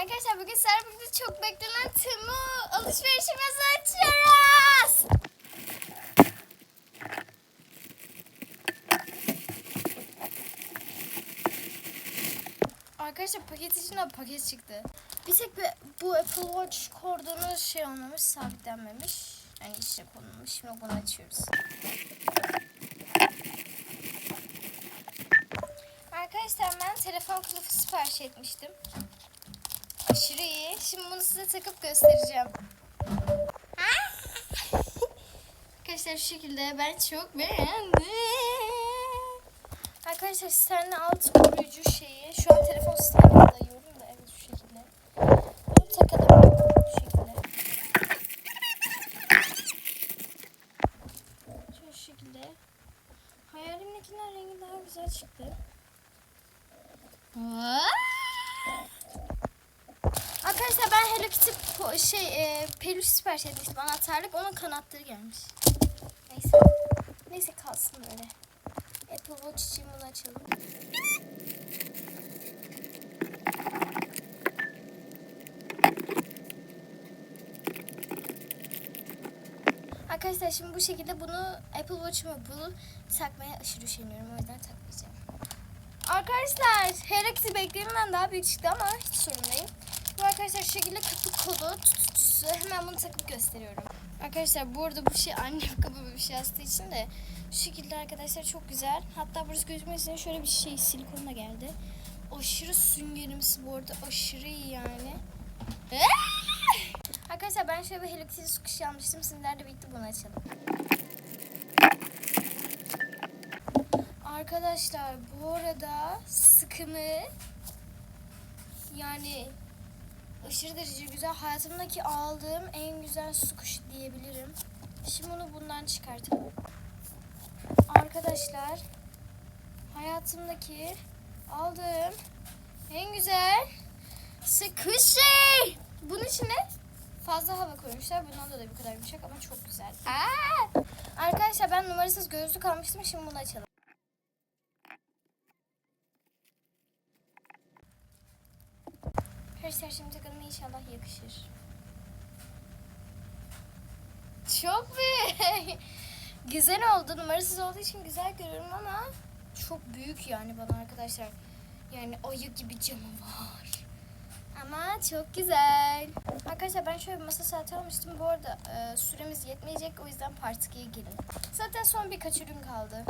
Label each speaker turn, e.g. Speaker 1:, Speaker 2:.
Speaker 1: Arkadaşlar bugün Serpil'de çok beklenen Temu alışverişimizi açıyoruz. Arkadaşlar paket içinden paket çıktı. Bir tek bir, bu Apple Watch kordonu şey olmamış, sabitlenmemiş. Yani içine konulmuş. Şimdi bunu açıyoruz. Arkadaşlar ben telefon kılıfı sipariş etmiştim. Aşırı iyi. Şimdi bunu size takıp göstereceğim. Arkadaşlar şu şekilde ben çok beğendim. Arkadaşlar sistemli alt koruyucu şeyi. Şu an telefon sistemine dayıyorum da evet şu şekilde. Bunu takalım şu şekilde. Şöyle şu şekilde. Hayalimdekinden rengi daha güzel çıktı. Arkadaşlar Kitty po- şey e, peluş sipariş etmiştim anahtarlık onun kanatları gelmiş. Neyse. Neyse kalsın böyle. Apple Watch için bunu açalım. Arkadaşlar şimdi bu şekilde bunu Apple Watch'ıma bulup takmaya aşırı üşeniyorum. O yüzden takmayacağım. Arkadaşlar Kitty beklenenden daha büyük çıktı ama hiç sorun değil. Bu arkadaşlar şu şekilde kapı kodu tutucusu. Hemen bunu takıp gösteriyorum. Arkadaşlar bu arada bu şey annem kapı bir şey astığı için de şu şekilde arkadaşlar çok güzel. Hatta burası gözükmek için şöyle bir şey silikonla geldi. Aşırı süngerimsi bu arada aşırı iyi yani. Arkadaşlar ben şöyle bir Hello Kitty su kuşu almıştım. Sizlerle birlikte bunu açalım. Arkadaşlar bu arada sıkımı yani aşırı derece güzel. Hayatımdaki aldığım en güzel su kuşu diyebilirim. Şimdi bunu bundan çıkartalım. Arkadaşlar hayatımdaki aldığım en güzel sıkışı. Bunun içine fazla hava koymuşlar. Bundan da bir kadar yumuşak ama çok güzel. Aa! Arkadaşlar ben numarasız gözlük almıştım. Şimdi bunu açalım. Arkadaşlar şimdi takalım inşallah yakışır. Çok büyük. güzel oldu. Numarasız olduğu için güzel görüyorum ama çok büyük yani bana arkadaşlar. Yani ayı gibi camı var. Ama çok güzel. Arkadaşlar ben şöyle bir masa saati almıştım. Bu arada e, süremiz yetmeyecek. O yüzden part 2'ye gelin. Zaten son birkaç ürün kaldı.